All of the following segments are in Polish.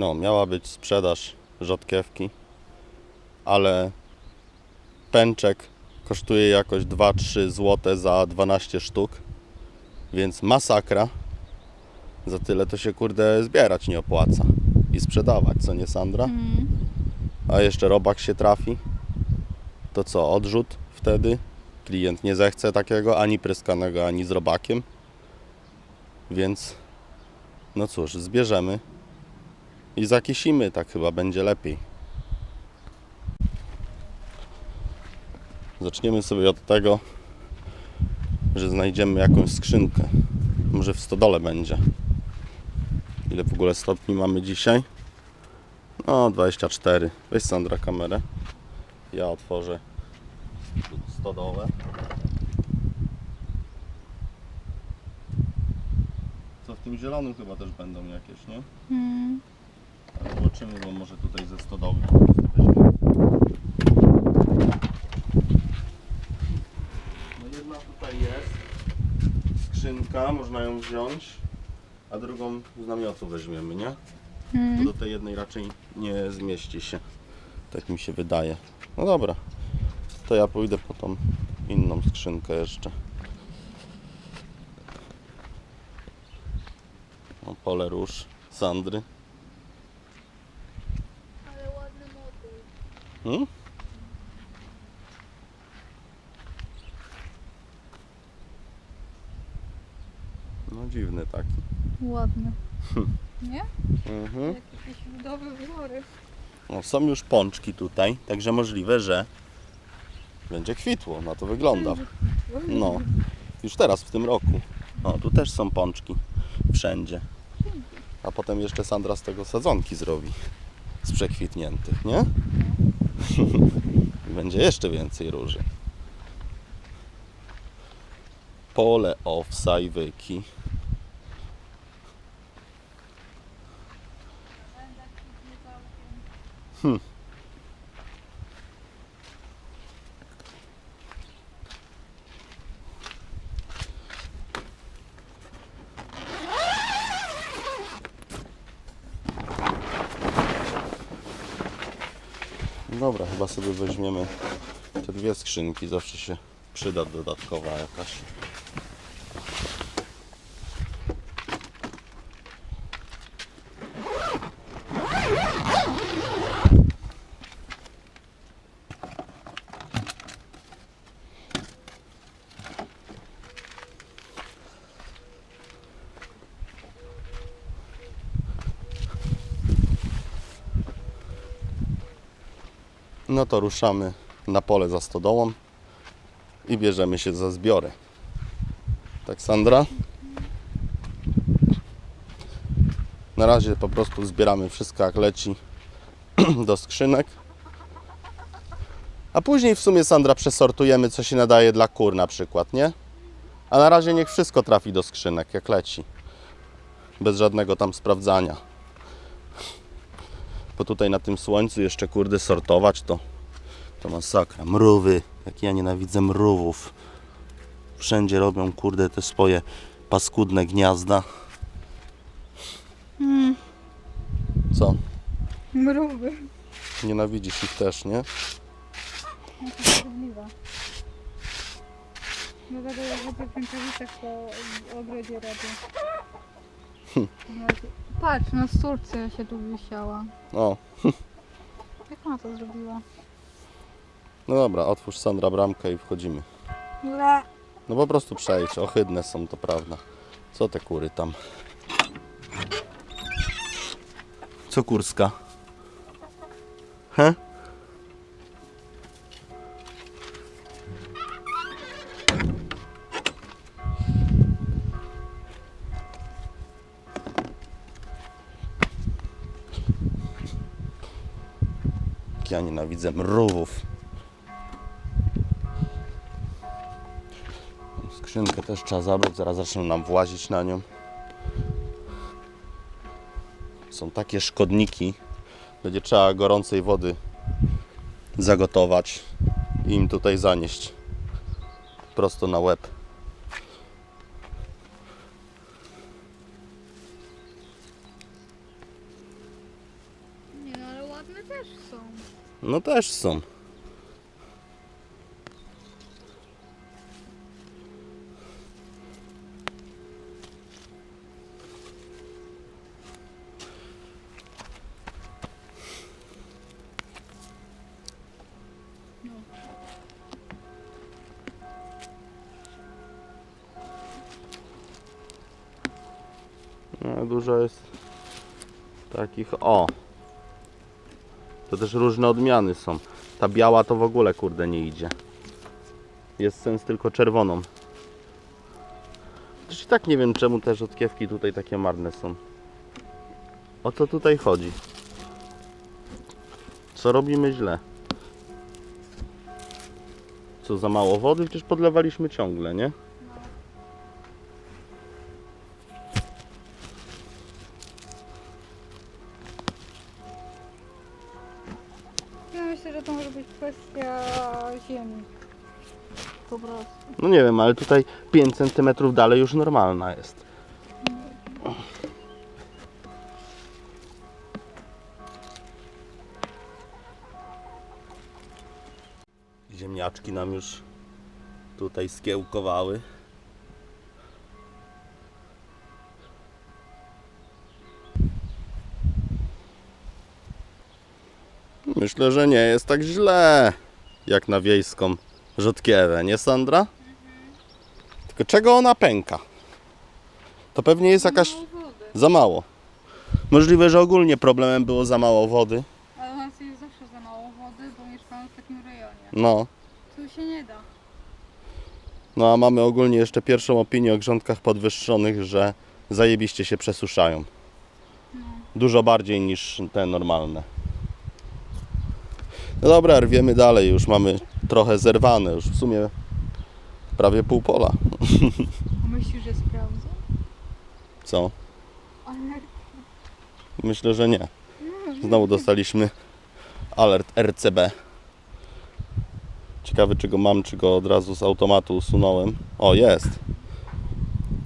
No, miała być sprzedaż rzodkiewki, ale pęczek kosztuje jakoś 2-3 zł za 12 sztuk, więc masakra. Za tyle to się kurde zbierać nie opłaca i sprzedawać, co nie Sandra? Mm. A jeszcze robak się trafi, to co, odrzut wtedy? Klient nie zechce takiego, ani pryskanego, ani z robakiem. Więc, no cóż, zbierzemy i zakisimy, tak chyba będzie lepiej. Zaczniemy sobie od tego, że znajdziemy jakąś skrzynkę. Może w stodole będzie. Ile w ogóle stopni mamy dzisiaj? No, 24. Weź Sandra kamerę. Ja otworzę stodołę. Co w tym zielonym chyba też będą jakieś, nie? Mm. Ale zobaczymy, bo może tutaj ze stodoły weźmiemy. No jedna tutaj jest. Skrzynka, można ją wziąć. A drugą z namiotu weźmiemy, nie? To Mm. do tej jednej raczej nie zmieści się. Tak mi się wydaje. No dobra. To ja pójdę po tą inną skrzynkę jeszcze. O, pole róż, Sandry. Ale ładny motyl. Hmm? No dziwny taki. Ładny. Nie? Mhm. Jakieś ludowe wzory. No, są już pączki tutaj, także możliwe, że będzie kwitło. Na to wygląda. No, już teraz w tym roku. O, tu też są pączki. Wszędzie. A potem jeszcze Sandra z tego sadzonki zrobi. Z przekwitniętych, nie? Będzie jeszcze więcej róży. Pole owsajwyki. Hmm. Dobra, chyba sobie weźmiemy te dwie skrzynki. Zawsze się przyda dodatkowa jakaś. No to ruszamy na pole za stodołą i bierzemy się za zbiory. Tak, Sandra? Na razie po prostu zbieramy wszystko jak leci do skrzynek. A później w sumie, Sandra, przesortujemy, co się nadaje dla kur na przykład, nie? A na razie niech wszystko trafi do skrzynek, jak leci. Bez żadnego tam sprawdzania. Bo tutaj na tym słońcu jeszcze kurde sortować to, to masakra. Mrówy, jak ja nienawidzę mrówów. Wszędzie robią kurde te swoje paskudne gniazda. Mm. Co? Mrówy. Nienawidzisz ich też, nie? Szkodliwa. Dlatego to w ogrodzie robię. Patrz, no Turcja się tu wisiała. O, Jak ona to zrobiła? no dobra, otwórz Sandra bramkę i wchodzimy. Le. No po prostu przejdź, ohydne są to prawda. Co te kury tam? Co kurska? He? Ja nienawidzę mrówów. Skrzynkę też trzeba zabrać, zaraz zaczną nam włazić na nią. Są takie szkodniki. Będzie trzeba gorącej wody zagotować i im tutaj zanieść prosto na łeb. też są. No też są. No. Dużo jest takich. O! Też różne odmiany są. Ta biała to w ogóle kurde nie idzie. Jest sens tylko czerwoną. Też i tak nie wiem czemu te rzodkiewki tutaj takie marne są. O co tutaj chodzi? Co robimy źle? Co za mało wody? Przecież podlewaliśmy ciągle, nie? Nie wiem, ale tutaj 5 cm dalej już normalna jest. Ziemniaczki nam już tutaj skiełkowały. Myślę, że nie jest tak źle jak na wiejską rzodkiewę, nie Sandra? Tylko czego ona pęka? To pewnie jest jakaś za mało. Możliwe, że ogólnie problemem było za mało wody. Ale u nas jest zawsze za mało wody, bo mieszkamy w takim rejonie. No, Tu się nie da. no a mamy ogólnie jeszcze pierwszą opinię o grządkach podwyższonych, że zajebiście się przesuszają. No. Dużo bardziej niż te normalne. No dobra, rwiemy dalej. Już mamy trochę zerwane. Już w sumie prawie pół pola. A myślisz, że sprawdzę? Co? Ale Myślę, że nie. no, Znowu dostaliśmy alert RCB. Ciekawy, czy go mam, czy go od razu z automatu usunąłem. O, jest.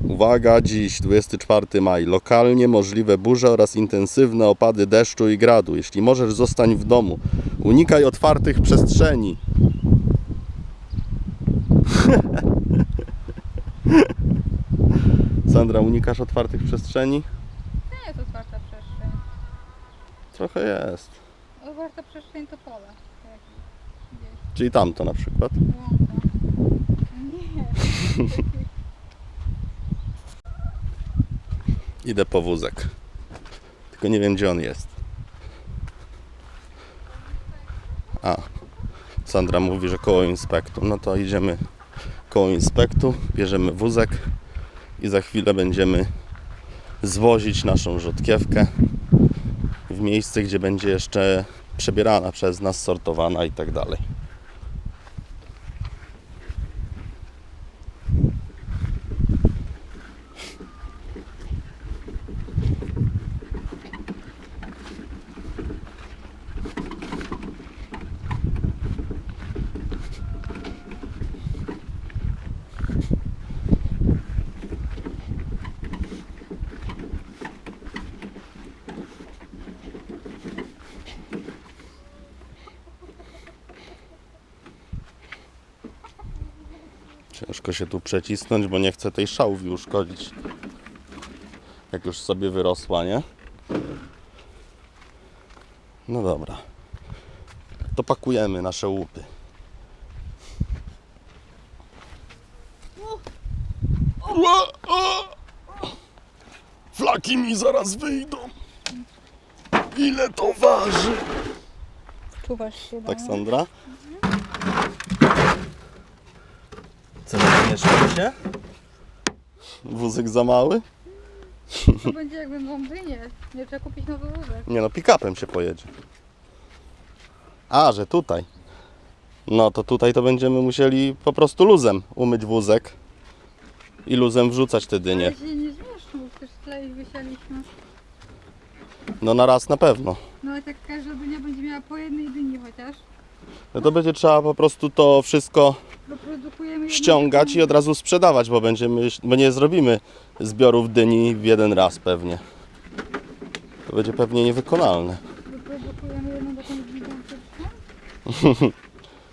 Uwaga, dziś 24 maj. Lokalnie możliwe burze oraz intensywne opady deszczu i gradu. Jeśli możesz, zostań w domu. Unikaj otwartych przestrzeni. Sandra, unikasz otwartych przestrzeni? nie jest otwarta przestrzeń. Trochę jest. Otwarta przestrzeń to pole. Tak. Czyli tamto na przykład. Łąka. Nie. Idę po wózek. Tylko nie wiem gdzie on jest. A, Sandra mówi, że koło inspektu. No to idziemy koło inspektu, bierzemy wózek i za chwilę będziemy zwozić naszą rzodkiewkę w miejsce, gdzie będzie jeszcze przebierana przez nas, sortowana i tak dalej. Ciężko się tu przecisnąć, bo nie chcę tej szałwi uszkodzić. Jak już sobie wyrosła, nie? No dobra. To pakujemy nasze łupy. Flaki mi zaraz wyjdą. Ile to waży? Czuwasz się, Tak. Sandra? Co, nie mieszczą się? Wózek za mały? To będzie jakby w Londynie. Nie trzeba kupić nowy wózek. Nie no, pick-upem się pojedzie. A, że tutaj. No to tutaj to będziemy musieli po prostu luzem umyć wózek i luzem wrzucać te dynie. Ale się nie zmieszczą, przecież tyle ich wysialiśmy. No na raz na pewno. No ale tak każda dynia będzie miała po jednej dyni chociaż. No to będzie trzeba po prostu to wszystko ściągać i od razu sprzedawać, bo będziemy, bo nie zrobimy zbiorów dyni w jeden raz pewnie. To będzie pewnie niewykonalne. Jedną taką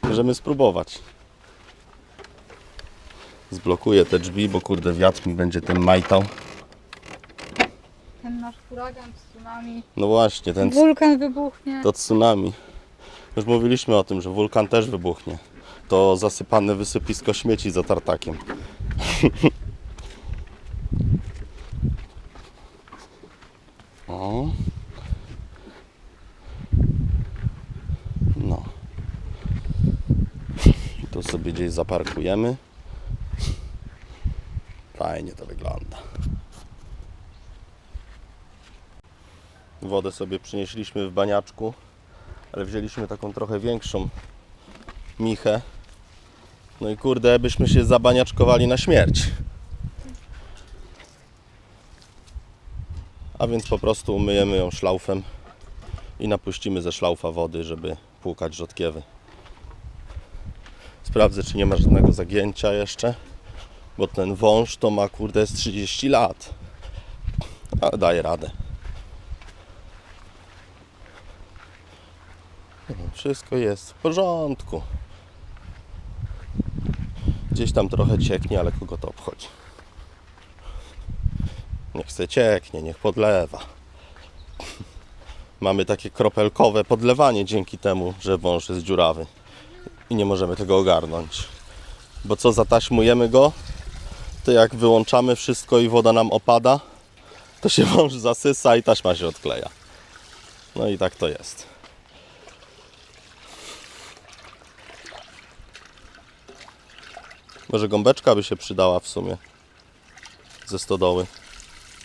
Możemy spróbować. Zblokuję te drzwi, bo kurde wiatr mi będzie tym majtał. Ten nasz huragan, tsunami. No właśnie, ten Wulkan wybuchnie. to tsunami. Już mówiliśmy o tym, że wulkan też wybuchnie. To zasypane wysypisko śmieci za tartakiem. o. No. Tu sobie gdzieś zaparkujemy. Fajnie to wygląda. Wodę sobie przynieśliśmy w baniaczku, ale wzięliśmy taką trochę większą michę. No i kurde, byśmy się zabaniaczkowali na śmierć. A więc po prostu umyjemy ją szlaufem i napuścimy ze szlaufa wody, żeby płukać rzodkiewy. Sprawdzę, czy nie ma żadnego zagięcia jeszcze, bo ten wąż to ma kurde z 30 lat. Ale daje radę. Wszystko jest w porządku. Gdzieś tam trochę cieknie, ale kogo to obchodzi? Niech chce cieknie, niech podlewa. Mamy takie kropelkowe podlewanie dzięki temu, że wąż jest dziurawy. I nie możemy tego ogarnąć. Bo co zataśmujemy go, to jak wyłączamy wszystko i woda nam opada, to się wąż zasysa i taśma się odkleja. No i tak to jest. Może gąbeczka by się przydała w sumie ze stodoły.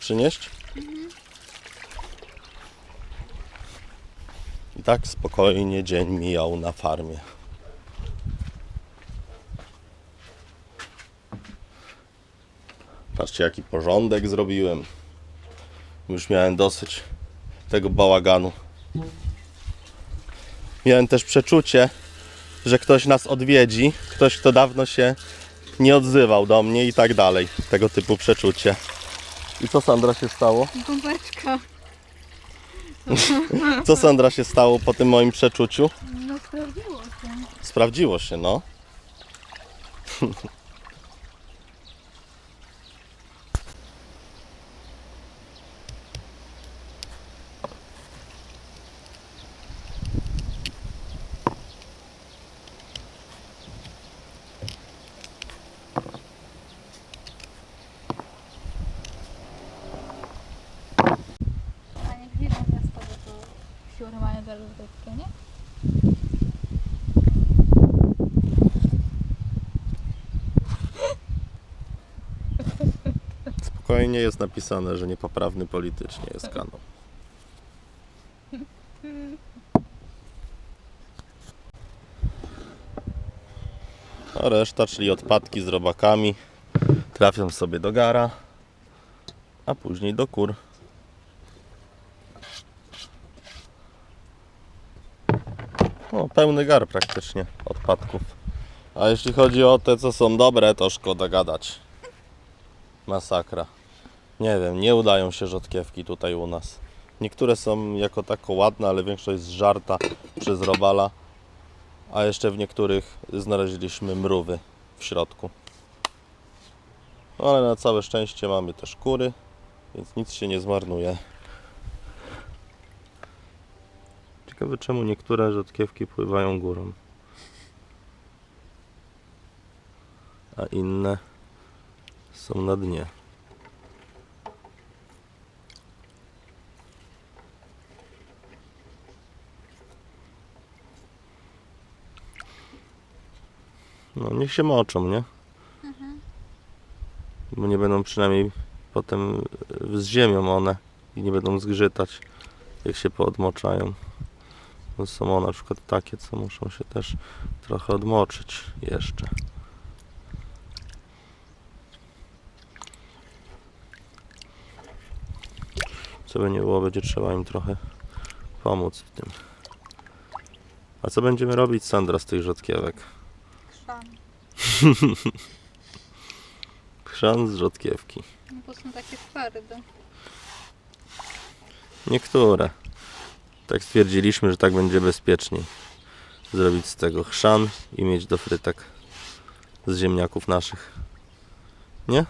Przynieść? I tak spokojnie dzień mijał na farmie. Patrzcie jaki porządek zrobiłem. Już miałem dosyć tego bałaganu. Miałem też przeczucie, że ktoś nas odwiedzi, ktoś, kto dawno się nie odzywał do mnie i tak dalej. Tego typu przeczucie. I co Sandra się stało? Gąbeczka. Co Sandra się stało po tym moim przeczuciu? No sprawdziło się. Sprawdziło się, no. A niech widzą miasto, bo to za rozrywkę, nie? Spokojnie jest napisane, że niepoprawny politycznie jest kanał. A reszta, czyli odpadki z robakami, trafią sobie do gara, a później do kur. O, pełny gar praktycznie odpadków. A jeśli chodzi o te, co są dobre, to szkoda gadać. Masakra. Nie wiem, nie udają się rzodkiewki tutaj u nas. Niektóre są jako tako ładne, ale większość jest żarta przez robala. A jeszcze w niektórych znaleźliśmy mrówy w środku. No ale na całe szczęście mamy też kury, więc nic się nie zmarnuje. Ciekawe czemu niektóre rzodkiewki pływają górą. A inne są na dnie. No niech się moczą, nie? Bo nie będą przynajmniej potem z ziemią one i nie będą zgrzytać jak się poodmoczają. Są one na przykład takie, co muszą się też trochę odmoczyć jeszcze. Co by nie było, będzie trzeba im trochę pomóc w tym. A co będziemy robić, Sandra, z tych rzodkiewek? Chrzan. Chrzan z rzodkiewki. No bo są takie twarde. Niektóre. Tak stwierdziliśmy, że tak będzie bezpieczniej. zrobić z tego chrzan i mieć do frytek z ziemniaków naszych. Nie?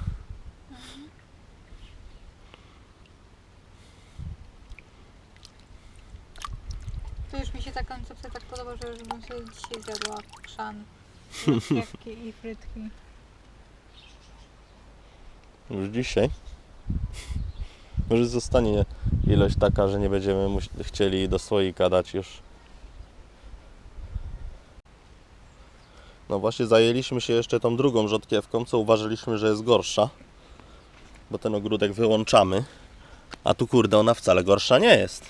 To już mi się ta koncepcja tak podoba, że już bym sobie dzisiaj zjadła rozpiewki i frytki. Już dzisiaj. Może zostanie ilość taka, że nie będziemy chcieli do słoika dać już. No właśnie zajęliśmy się jeszcze tą drugą rzodkiewką, co uważaliśmy, że jest gorsza. Bo ten ogródek wyłączamy. A tu kurde, ona wcale gorsza nie jest.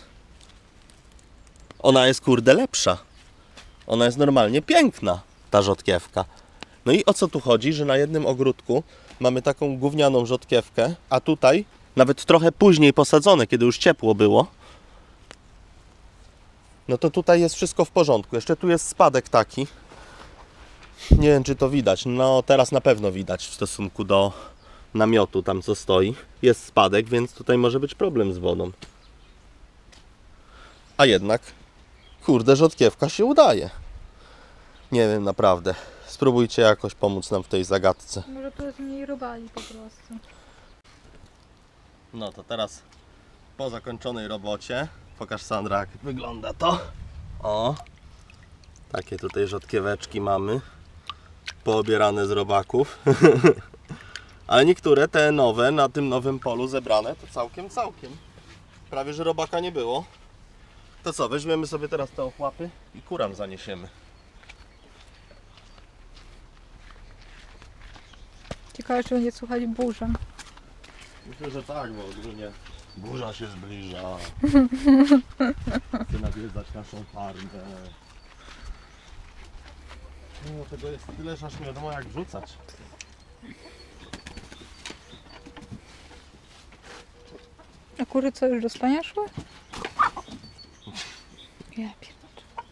Ona jest kurde lepsza. Ona jest normalnie piękna, ta rzodkiewka. No i o co tu chodzi, że na jednym ogródku mamy taką gównianą rzodkiewkę, a tutaj nawet trochę później posadzone, kiedy już ciepło było. No to tutaj jest wszystko w porządku. Jeszcze tu jest spadek taki. Nie wiem, czy to widać. No teraz na pewno widać w stosunku do namiotu tam co stoi. Jest spadek, więc tutaj może być problem z wodą. A jednak, kurde, rzodkiewka się udaje. Nie wiem, naprawdę. Spróbujcie jakoś pomóc nam w tej zagadce. Może tu jest mniej robali po prostu. No to teraz po zakończonej robocie pokaż Sandra jak wygląda to. O, takie tutaj rzodkieweczki mamy poobierane z robaków. Ale niektóre te nowe na tym nowym polu zebrane to całkiem, całkiem. Prawie, że robaka nie było. To co, weźmiemy sobie teraz te ochłapy i kuram zaniesiemy. Ciekawe, czy będzie słuchać burza. Myślę, że tak, bo ogólnie burza się zbliża. Chce nawiedzać naszą farmę. No, tego jest tyle, że aż nie wiadomo jak wrzucać. A kury co, już do spania szły? Ja pierdolę.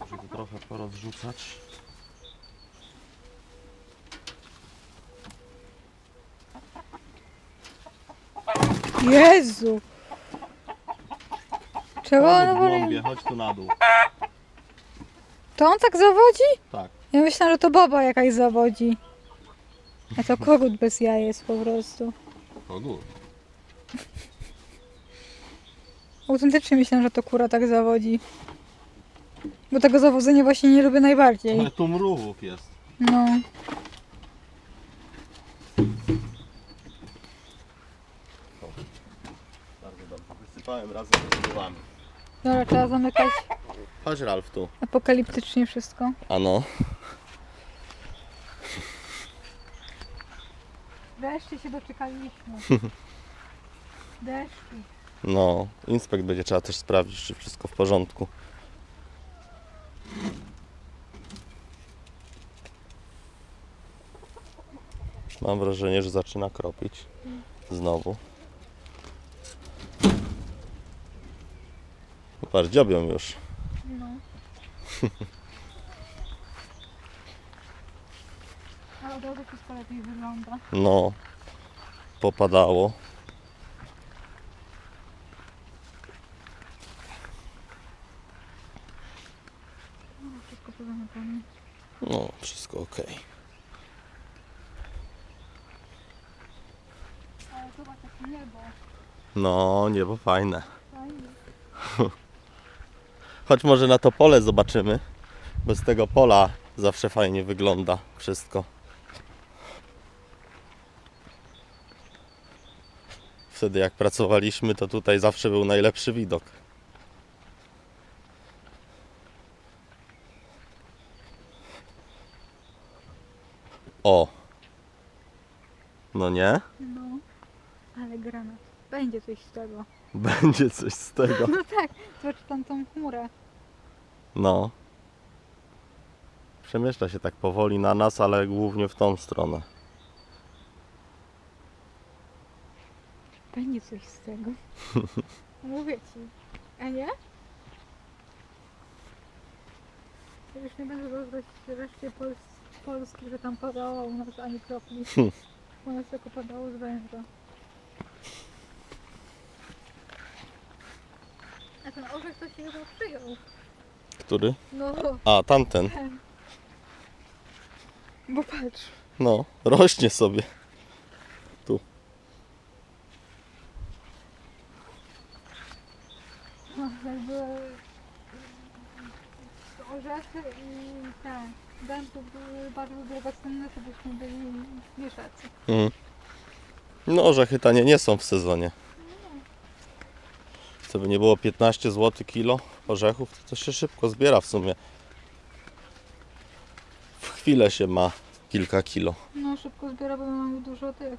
Muszę to trochę porozrzucać. Jezu! Czego Chodź ona woli? głąbie, chodź tu na dół. To on tak zawodzi? Tak. Ja myślałam, że to baba jakaś zawodzi. A to kogut bez jaj jest po prostu. Kogut. Autentycznie myślałam, że to kura tak zawodzi. Bo tego zawodzenia właśnie nie lubię najbardziej. Ale tu mrówów jest. No. Bardzo Wysypałem razem z mrówami. Dobra, trzeba zamykać Chodź Ralf tu. apokaliptycznie wszystko. Ano. Wreszcie się doczekaliśmy. Deszki. No, inspekt będzie trzeba też sprawdzić, czy wszystko w porządku. Mam wrażenie, że zaczyna kropić. Znowu. Patrz, dziobią już. No. Ale od razu wszystko lepiej wygląda. No, popadało. No, wszystko pozamykane. No, wszystko ok. Ale zobacz jakie niebo. No, niebo fajne. Fajnie. Choć może na to pole zobaczymy, bo z tego pola zawsze fajnie wygląda wszystko. Wtedy jak pracowaliśmy, to tutaj zawsze był najlepszy widok. O! No nie? No. Ale granat. Będzie coś z tego. Będzie coś z tego. No tak, zobacz tam tą chmurę. No. Przemieszcza się tak powoli na nas, ale głównie w tą stronę. Będzie coś z tego. Mówię ci. A nie? Ja już nie będę rozwać reszcie Pols Polski, że tam padało, u nas ani kropli. U nas tylko padało z węża. A ten orzech to się chyba przyjął. Który? No, A, tamten. bo patrz. No, rośnie sobie. No, jakby orzechy i te dętów były bardzo drogocenne, to byśmy byli mieszacy. Mhm. No, orzechy tanie nie są w sezonie. Co by nie było 15 zł kilo orzechów, to, to się szybko zbiera w sumie. W chwilę się ma kilka kilo. No szybko zbiera, bo mamy dużo tych.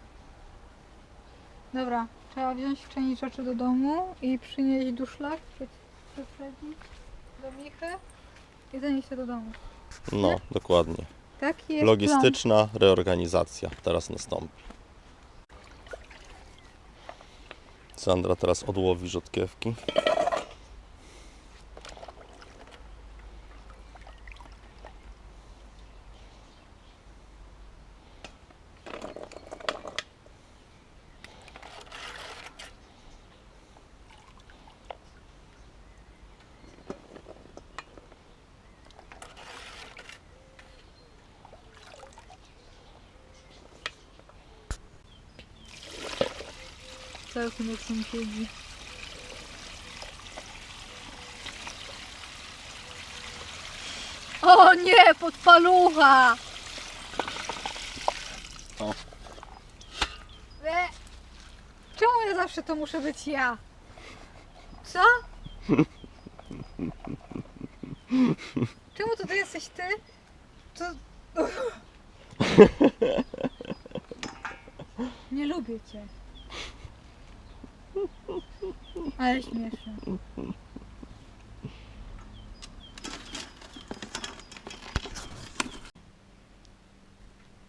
Dobra, trzeba wziąć część rzeczy do domu i przynieść duszlak przed, przedni do Michy i zanieść się do domu. No, dokładnie. Taki jest Logistyczna reorganizacja teraz nastąpi. Sandra teraz odłowi rzodkiewki. Całkiem jak sąsiedzi. O nie, podpalucha! O. E, Czemu ja zawsze to muszę być ja? Co? Czemu to ty jesteś ty? To... Nie lubię cię. Ale śmieszne.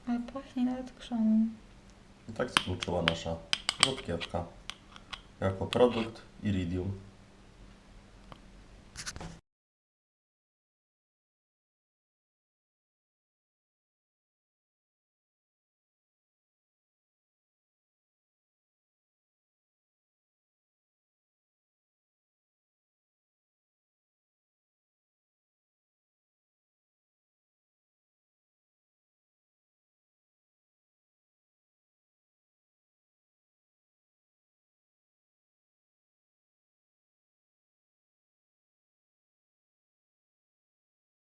Ale pachnie nawet krzonem. I tak skończyła nasza rzodkiewka jako produkt Iridium